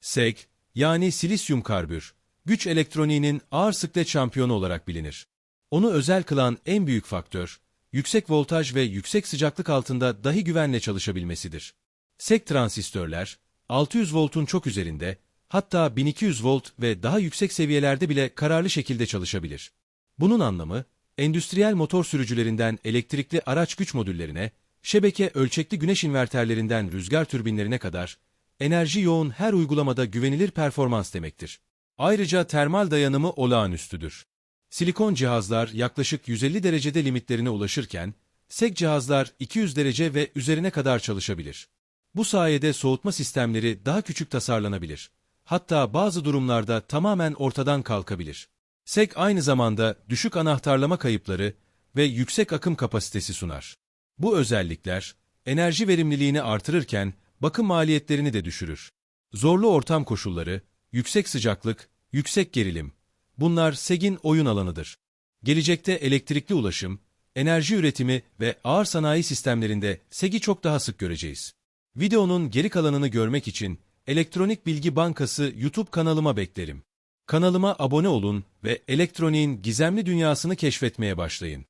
SEG, yani silisyum karbür, güç elektroniğinin ağır sıklet şampiyonu olarak bilinir. Onu özel kılan en büyük faktör, yüksek voltaj ve yüksek sıcaklık altında dahi güvenle çalışabilmesidir. SEG transistörler, 600 voltun çok üzerinde, hatta 1200 volt ve daha yüksek seviyelerde bile kararlı şekilde çalışabilir. Bunun anlamı, endüstriyel motor sürücülerinden elektrikli araç güç modüllerine, şebeke ölçekli güneş inverterlerinden rüzgar türbinlerine kadar, enerji yoğun her uygulamada güvenilir performans demektir. Ayrıca termal dayanımı olağanüstüdür. Silikon cihazlar yaklaşık 150 derecede limitlerine ulaşırken, SEG cihazlar 200 derece ve üzerine kadar çalışabilir. Bu sayede soğutma sistemleri daha küçük tasarlanabilir. Hatta bazı durumlarda tamamen ortadan kalkabilir. SEG aynı zamanda düşük anahtarlama kayıpları ve yüksek akım kapasitesi sunar. Bu özellikler, enerji verimliliğini artırırken bakım maliyetlerini de düşürür. Zorlu ortam koşulları, yüksek sıcaklık, yüksek gerilim, bunlar SEG'in oyun alanıdır. Gelecekte elektrikli ulaşım, enerji üretimi ve ağır sanayi sistemlerinde SEG'i çok daha sık göreceğiz. Videonun geri kalanını görmek için Elektronik Bilgi Bankası YouTube kanalıma beklerim. Kanalıma abone olun ve elektroniğin gizemli dünyasını keşfetmeye başlayın.